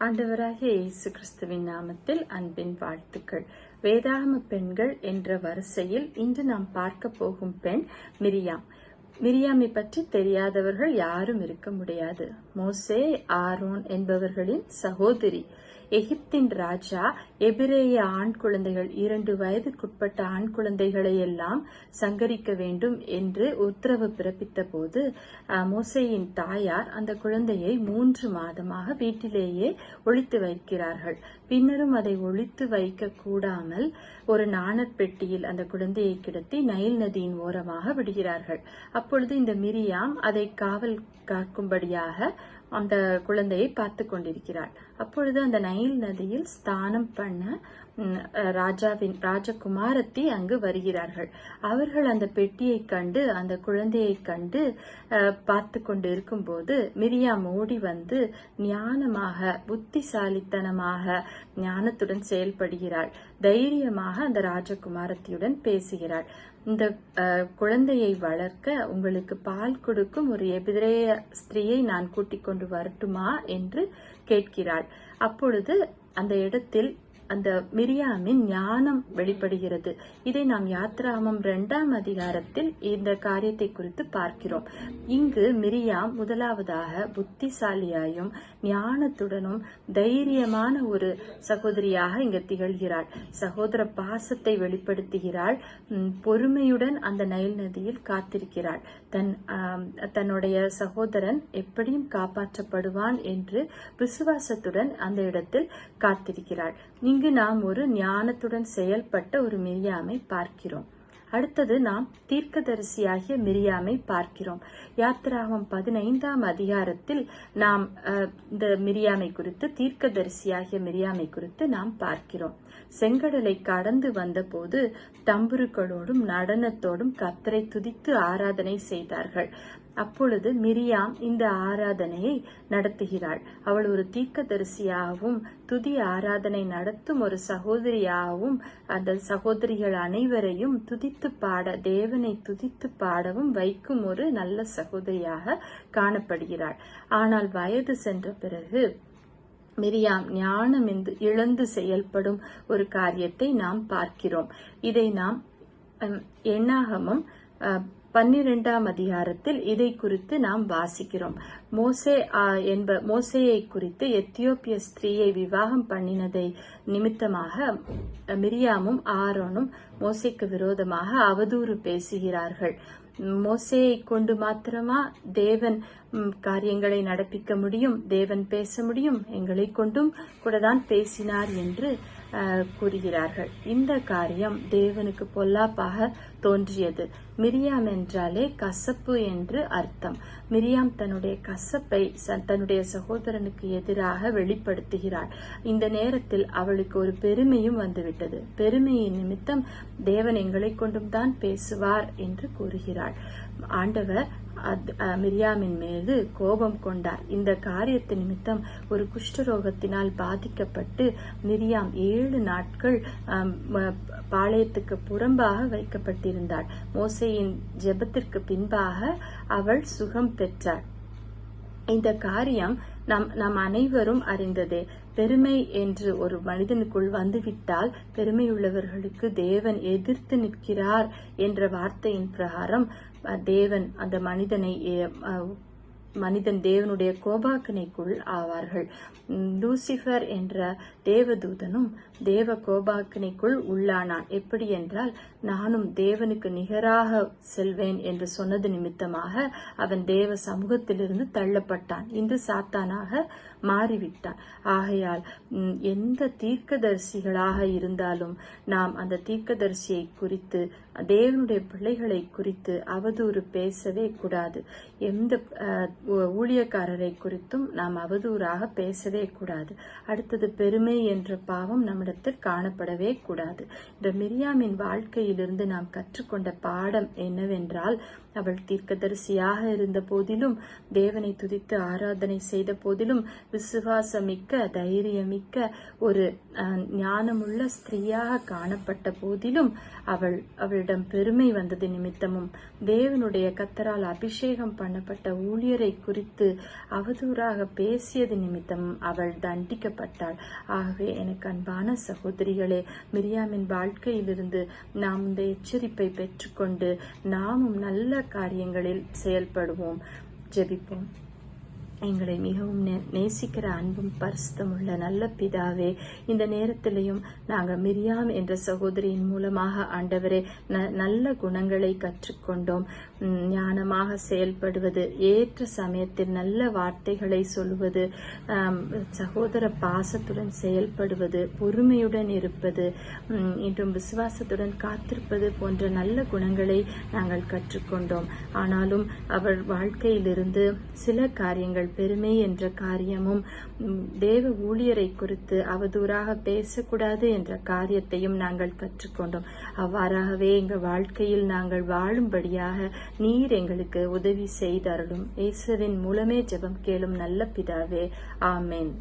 ஆண்டவராக இயேசு கிறிஸ்துவின் நாமத்தில் அன்பின் வாழ்த்துக்கள். வேதாகம பெண்கள் என்ற வரிசையில் இன்று நாம் பார்க்க போகும் பெண் மிரியாம். மிரியாமை பற்றி தெரியாதவர்கள் யாரும் இருக்க முடியாது. மோசே ஆரோன் என்பவர்களின் சகோதரி. எகிப்தின் ராஜா எபிரேய ஆண் குழந்தைகள் இரண்டு வயதுக்குட்பட்ட ஆண் குழந்தைகளை எல்லாம் சங்கரிக்க வேண்டும் என்று உத்தரவு பிறப்பித்த போது மோசையின் தாயார் அந்த குழந்தையை மூன்று மாதமாக வீட்டிலேயே ஒழித்து வைக்கிறார்கள். பின்னரும் அதை ஒழித்து வைக்க கூடாமல் ஒரு நாணற்பெட்டியில் அந்த குழந்தையை கிடத்தி நைல் நதியின் ஓரமாக விடுகிறார்கள். அப்பொழுது இந்த மிரியாம் அதை காவல் காக்கும்படியாக அந்த குழந்தையை பார்த்து கொண்டிருக்கிறாள். அப்பொழுது அந்த நைல் நதியில் ஸ்தானம் பண்ண ராஜாவின் ராஜகுமாரத்தி அங்கு வருகிறார்கள். அவர்கள் அந்த பெட்டியை கண்டு அந்த குழந்தையை கண்டு பார்த்து கொண்டு இருக்கும்போது மிரியாம் ஓடி வந்து ஞானமாக புத்திசாலித்தனமாக ஞானத்துடன் செயல்படுகிறாள். தைரியமாக அந்த ராஜகுமாரத்தியுடன் பேசுகிறாள். இந்த குழந்தையை வளர்க்க உங்களுக்கு பால் கொடுக்கும் ஒரு எபிரேய ஸ்திரீயை நான் கூட்டிக் கொண்டு வரட்டுமா என்று கேட்கிறாள். அப்பொழுது அந்த இடத்தில் அந்த மிரியாமின் ஞானம் வெளிப்படுகிறது. இதை நாம் யாத்ராமம் இரண்டாம் அதிகாரத்தில் இந்த காரியத்தை குறித்து பார்க்கிறோம். இங்கு மிரியாம் முதலாவதாக புத்திசாலியாயும் ஞானத்துடனும் தைரியமான ஒரு சகோதரியாக இங்கு திகழ்கிறாள். சகோதர பாசத்தை வெளிப்படுத்துகிறாள். பொறுமையுடன் அந்த நைல் நதியில் காத்திருக்கிறாள். தன் தன்னுடைய சகோதரன் எப்படியும் காப்பாற்றப்படுவான் என்று விசுவாசத்துடன் அந்த இடத்தில் காத்திருக்கிறாள். இங்கு நாம் ஒரு ஞானத்துடன் செயல்பட்ட ஒரு மிரியாமை பார்க்கிறோம். அடுத்தது நாம் தீர்க்கதரிசியாகிய மிரியாமை பார்க்கிறோம். யாத்திராகம் பதினைந்தாம் அதிகாரத்தில் நாம் இந்த மிரியாமை குறித்து தீர்க்கதரிசியாகிய மிரியாமை குறித்து நாம் பார்க்கிறோம். செங்கடலை கடந்து வந்தபோது தம்புருக்களோடும் நடனத்தோடும் கத்தரை துதித்து ஆராதனை செய்தார்கள். அப்பொழுது மிரியாம் இந்த ஆராதனையை நடத்துகிறாள். அவள் ஒரு தீர்க்கதரிசியாகவும் துதி ஆராதனை நடத்தும் ஒரு சகோதரியாகவும் அந்த சகோதரிகள் அனைவரையும் துதித்து பாட தேவனை துதித்து பாடவும் வைக்கும் ஒரு நல்ல சகோதரியாக காணப்படுகிறாள். ஆனால் வயது சென்ற பிறகு மிரியாம் ஞானம் என்று இழந்து செயல்படும் ஒரு காரியத்தை நாம் பார்க்கிறோம். இதை நாம் எண்ணாகமும் பன்னிரெண்டாம் அதிகாரத்தில் இதை குறித்து நாம் வாசிக்கிறோம். மோசே என்ப மோசேயை குறித்து எத்தியோப்பிய ஸ்திரீயை விவாகம் பண்ணினதை நிமித்தமாக மிரியாமும் ஆரோனும் மோசேக்கு விரோதமாக அவதூறு பேசுகிறார்கள். மோசேயை கொண்டு மாத்திரமா தேவன் காரியங்களை நடப்பிக்க முடியும் தேவன் பேச முடியும் எங்களை கொண்டும் கூட தான் பேசினார் என்று கூறுகிறார்கள். இந்த காரியம் தேவனுக்கு பொல்லாப்பாக தோன்றியது. மிரியாம் என்றாலே கசப்பு என்று அர்த்தம். மிரியாம் தன்னுடைய கசப்பை ச- தன்னுடைய சகோதரனுக்கு எதிராக வெளிப்படுத்துகிறாள். இந்த நேரத்தில் அவளுக்கு ஒரு பெருமையும் வந்துவிட்டது. பெருமையின் நிமித்தம் தேவன் எங்களை கொண்டும் தான் பேசுவார் என்று கூறுகிறாள். ஆண்டவர் மிரியாமின் மேல் மீது கோபம் கொண்டார். இந்த காரியத்து நிமித்தம் ஒரு குஷ்டரோகத்தினால் பாதிக்கப்பட்டு மிரியாம் ஏழு நாட்கள் பாளையத்துக்கு புறம்பாக வைக்கப்பட்டிருந்தாள். மோசையின் ஜெபத்திற்கு பின்பாக அவள் சுகம் பெற்றாள். இந்த காரியம் நம் நம் அனைவரும் அறிந்ததே. பெருமை என்று ஒரு மனிதனுக்குள் வந்துவிட்டால் பெருமையுள்ளவர்களுக்கு தேவன் எதிர்த்து நிற்கிறார் என்ற வார்த்தையின் பிரகாரம் தேவன் அந்த மனிதனை மனிதன் தேவனுடைய கோபாக்கனைக்குள் ஆவார்கள். லூசிஃபர் என்ற தேவதூதனும் தேவ கோபாக்கனைக்குள் உள்ளானான். எப்படி என்றால் நானும் தேவனுக்கு நிகராக செல்வேன் என்று சொன்னது நிமித்தமாக அவன் தேவ சமூகத்திலிருந்து தள்ளப்பட்டான். இன்று சாத்தானாக மாறிவிட்டான். ஆகையால் எந்த தீர்க்கதரிசிகளாக இருந்தாலும் நாம் அந்த தீர்க்கதரிசியை குறித்து தேவனுடைய பிள்ளைகளை குறித்து அவதூறு பேசவே கூடாது. எந்த ஊழியக்காரரை குறித்தும் நாம் அவதூறாக பேசவே கூடாது. அடுத்தது பெருமை என்ற பாவம் நம்மிடத்தில் காணப்படவே கூடாது. இந்த மிரியாமின் வாழ்க்கையிலிருந்து நாம் கற்றுக்கொண்ட பாடம் என்னவென்றால் அவள் தீர்க்கதரிசியாக இருந்த போதிலும் தேவனை துதித்து ஆராதனை செய்த போதிலும் விசுவாசமிக்க தைரியமிக்க ஒரு ஞானமுள்ள ஸ்திரீயாக காணப்பட்ட போதிலும் அவள் அவளிடம் பெருமை வந்தது நிமித்தமும். தேவனுடைய கத்தரால் அபிஷேகம் பண்ணப்பட்ட ஊழியரை குறித்து அவதூறாக பேசியது நிமித்தமும் அவள் தண்டிக்கப்பட்டாள். ஆகவே எனக்கு அன்பான சகோதரிகளே மிரியாமின் வாழ்க்கையிலிருந்து நாம் இந்த எச்சரிப்பை பெற்றுக்கொண்டு நாமும் நல்ல காரியங்களில் செயல்படுவோம். ஜெபிப்போம். எங்களை மிகவும் நே- நேசிக்கிற அன்பும் பரிசுத்தமுள்ள நல்ல பிதாவே இந்த நேரத்திலையும் நாங்கள் மிரியாம் என்ற சகோதரியின் மூலமாக ஆண்டவரே ந- நல்ல குணங்களை கற்றுக்கொண்டோம். ஞானமாக செயல்படுவது ஏற்ற சமயத்தில் நல்ல வார்த்தைகளை சொல்வது சகோதர பாசத்துடன் செயல்படுவது பொறுமையுடன் இருப்பது இன்றும் விசுவாசத்துடன் காத்திருப்பது போன்ற நல்ல குணங்களை நாங்கள் கற்றுக்கொண்டோம். ஆனாலும் அவள் வாழ்க்கையிலிருந்து சில காரியங்கள் பெருமை என்ற காரியமும் தேவ ஊழியரை குறித்து அவதூறாக பேசக்கூடாது என்ற காரியத்தையும் நாங்கள் கற்றுக்கொண்டோம். அவ்வாறாகவே எங்கள் வாழ்க்கையில் நாங்கள் வாழும்படியாக நீர் எங்களுக்கு உதவி செய்தருளும். இயேசுவின் மூலமே ஜெபம் கேளும் நல்ல பிதாவே. ஆமேன்.